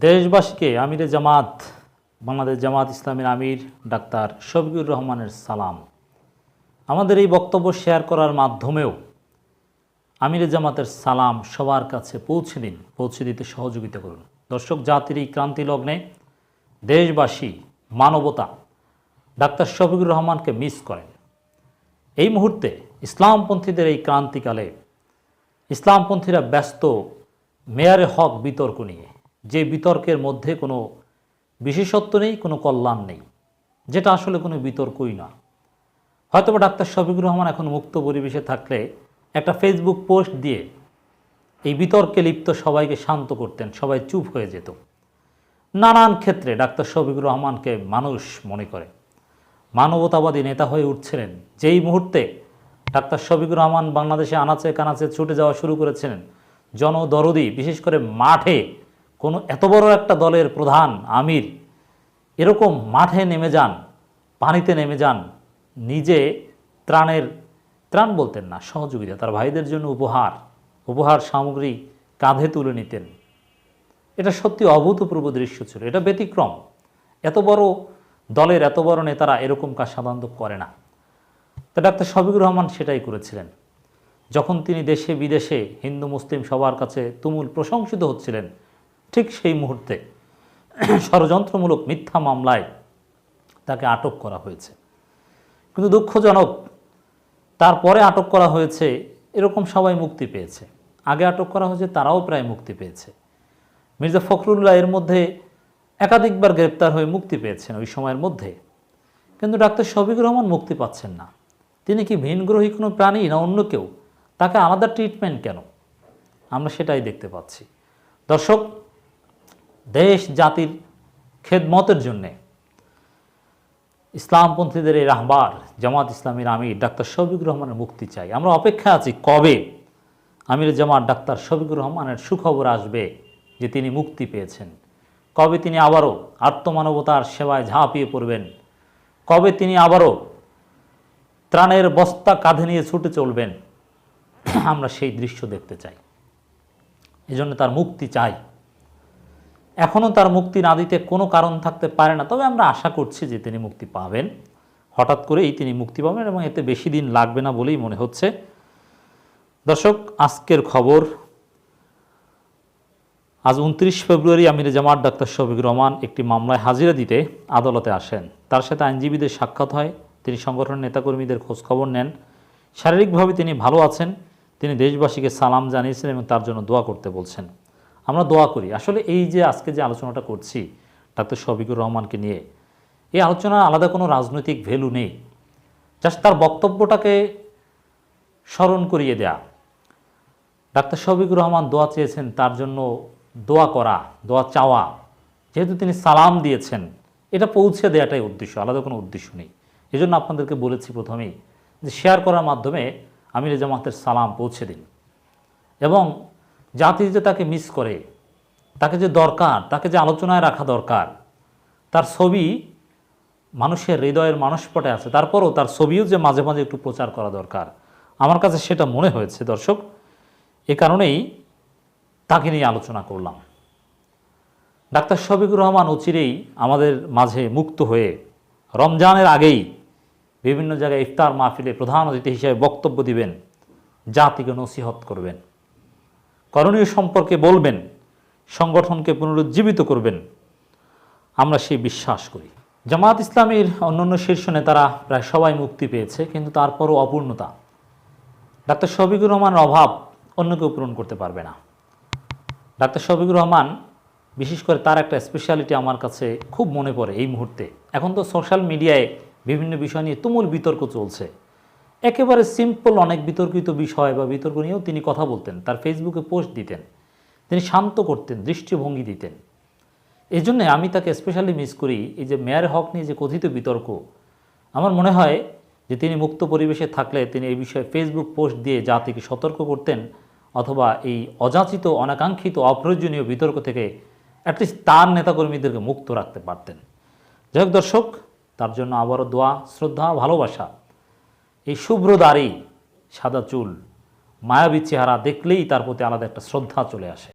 দেশবাসীকে, আমিরে জামাত, বাংলাদেশ জামাত ইসলামের আমির ডাক্তার শফিকুর রহমানের সালাম। আমাদের এই বক্তব্য শেয়ার করার মাধ্যমেও আমিরে জামাতের সালাম সবার কাছে পৌঁছে দিন, পৌঁছে দিতে সহযোগিতা করুন। দর্শক, জাতির এই ক্রান্তি লগ্নে দেশবাসী মানবতা ডাক্তার শফিকুর রহমানকে মিস করেন। এই মুহূর্তে ইসলামপন্থীদের এই ক্রান্তিকালে ইসলামপন্থীরা ব্যস্ত, মেয়ারে হক বিতর্ক নিয়ে যে বিতর্কের মধ্যে কোনো বিশেষত্ব নেই, কোনো কল্যাণ নেই। যেটা আসলে কোনো বিতর্কই না। হয়তোবা ডাক্তার শফিকুর রহমান এখন মুক্ত পরিবেশে থাকলে একটা ফেসবুক পোস্ট দিয়ে এই বিতর্কে লিপ্ত সবাইকে শান্ত করতেন, সবাই চুপ হয়ে যেত। নানান ক্ষেত্রে ডাক্তার শফিকুর রহমানকে মানুষ মনে করে। মানবতাবাদী নেতা হয়ে উঠছিলেন। যেই মুহূর্তে ডাক্তার শফিকুর রহমান বাংলাদেশে আনাচে কানাচে ছুটে যাওয়া শুরু করেছিলেন, জনদরদি, বিশেষ করে মাঠে কোনো এত বড় একটা দলের প্রধান আমির এরকম মাঠে নেমে যান, পানিতে নেমে যান, নিজে ত্রাণের, ত্রাণ বলতেন না, সহযোগিতা, তার ভাইদের জন্য উপহার উপহার সামগ্রী কাঁধে তুলে নিতেন। এটা সত্যি অভূতপূর্ব দৃশ্য ছিল, এটা ব্যতিক্রম। এত বড় দলের এত বড় নেতারা এরকম কাজ সাধারণত করে না। তা ডাক্তার শফিকুর রহমান সেটাই করেছিলেন। যখন তিনি দেশে বিদেশে হিন্দু মুসলিম সবার কাছে তুমুল প্রশংসিত হচ্ছিলেন ঠিক সেই মুহূর্তে ষড়যন্ত্রমূলক মিথ্যা মামলায় তাকে আটক করা হয়েছে। কিন্তু দুঃখজনক, তারপরে আটক করা হয়েছে এরকম সবাই মুক্তি পেয়েছে। আগে আটক করা হয়েছে, তারাও প্রায় মুক্তি পেয়েছে। মির্জা ফখরুল্লাহ এর মধ্যে একাধিকবার গ্রেপ্তার হয়ে মুক্তি পেয়েছেন ওই সময়ের মধ্যে। কিন্তু ডাক্তার শফিকুর রহমান মুক্তি পাচ্ছেন না। তিনি কি ভিনগ্রহী কোনো প্রাণী না অন্য কেউ? তাকে আলাদা ট্রিটমেন্ট কেন? আমরা সেটাই দেখতে পাচ্ছি। দর্শক দেশ, জাতির খেদমতের জন্যে। ইসলামপন্থীদের এই রাহবার, জামাত ইসলামীর আমির ডাক্তার শফিকুর রহমানের মুক্তি চাই। আমরা অপেক্ষা আছি কবে আমির জামাত ডাক্তার শফিকুর রহমানের সুখবর আসবে যে তিনি মুক্তি পেয়েছেন? কবে তিনি আবারও আত্মমানবতার সেবায় ঝাঁপিয়ে পড়বেন? কবে তিনি আবারও ত্রাণের বস্তা কাঁধে নিয়ে ছুটে চলবেন? আমরা সেই দৃশ্য দেখতে চাই। এজন্য তার মুক্তি চাই। এখনও তার মুক্তি না দিতে কোনো কারণ থাকতে পারে না। তবে আমরা আশা করছি যে তিনি মুক্তি পাবেন। হঠাৎ করেই তিনি মুক্তি পাবেন এবং এতে বেশি দিন লাগবে না বলেই মনে হচ্ছে। দর্শক, আজকের খবর। আজ উনত্রিশ ফেব্রুয়ারি আমির জামাত ডাক্তার শফিক রহমান একটি মামলায় হাজিরা দিতে আদালতে আসেন। তার সাথে আইনজীবীদের সাক্ষাৎ হয়, তিনি সংগঠনের নেতাকর্মীদের খোঁজখবর নেন। শারীরিকভাবে তিনি ভালো আছেন, তিনি দেশবাসীকে সালাম জানিয়েছেন এবং তার জন্য দোয়া করতে বলছেন। আমরা দোয়া করি। আসলে এই যে আজকে যে আলোচনাটা করছি, ডাক্তার শফিকুর রহমানকে নিয়ে, এই আলোচনার আলাদা কোনো রাজনৈতিক ভ্যালু নেই। জাস্ট তার বক্তব্যটাকে স্মরণ করিয়ে দেয়া। ডাক্তার শফিকুর রহমান দোয়া চেয়েছেন তার জন্য দোয়া করা, দোয়া চাওয়া। যেহেতু তিনি সালাম দিয়েছেন, এটা পৌঁছে দেওয়াটাই উদ্দেশ্য, আলাদা কোনো উদ্দেশ্য নেই। এই জন্য আপনাদেরকে বলেছি প্রথমেই যে শেয়ার করার মাধ্যমে আমির জামাতের সালাম পৌঁছে দিন। এবং জাতি যে তাকে মিস করে, তাকে যে দরকার, তাকে যে আলোচনায় রাখা দরকার, তার ছবি মানুষের হৃদয়ের মানসপটে আছে। তারপরও তার ছবিও যে মাঝে মাঝে একটু প্রচার করা দরকার। আমার কাছে সেটা মনে হয়েছে, দর্শক। এ কারণেই তাকে নিয়ে আলোচনা করলাম। ডাক্তার শফিকুর রহমান অচিরেই আমাদের মাঝে মুক্ত হয়ে রমজানের আগেই বিভিন্ন জায়গায় ইফতার মাহফিলে প্রধান অতিথি হিসেবে বক্তব্য দিবেন, জাতিকে নসিহত করবেন। করণীয় সম্পর্কে বলবেন, সংগঠনকে পুনরুজ্জীবিত করবেন। আমরা সেই বিশ্বাস করি। জামাত ইসলামীর অন্যান্য শীর্ষ নেতারা প্রায় সবাই মুক্তি পেয়েছে, কিন্তু তারপরও অপূর্ণতা। ডাক্তার শফিকুর রহমানের অভাব অন্য কেউ পূরণ করতে পারবে না। ডাক্তার শফিকুর রহমান, বিশেষ করে তার একটা স্পেশালিটি আমার কাছে খুব মনে পড়ে এই মুহূর্তে। এখন তো সোশ্যাল মিডিয়ায় বিভিন্ন বিষয় নিয়ে তুমুল বিতর্ক চলছে। একেবারে সিম্পল অনেক বিতর্কিত বিষয় বা বিতর্ক নিয়েও তিনি কথা বলতেন, তার ফেসবুকে পোস্ট দিতেন, তিনি শান্ত করতেন, দৃষ্টিভঙ্গি দিতেন। এই জন্যে আমি তাকে স্পেশালি মিস করি, এই যে মেয়ার হক নিয়ে যে কথিত বিতর্ক, আমার মনে হয় যে তিনি মুক্ত পরিবেশে থাকলে তিনি এই বিষয়ে ফেসবুক পোস্ট দিয়ে যা জাতিকে সতর্ক করতেন, অথবা এই অযাচিত, অনাকাঙ্ক্ষিত, অপ্রয়োজনীয় বিতর্ক থেকে অ্যাটলিস্ট তার নেতাকর্মীদেরকে মুক্ত রাখতে পারতেন। যাই দর্শক, তার জন্য আবারও দোয়া, শ্রদ্ধা, ভালোবাসা এই শুভ্র দাড়ি, সাদা চুল, মায়াবী চেহারা দেখলেই তার প্রতি আলাদা একটা শ্রদ্ধা চলে আসে।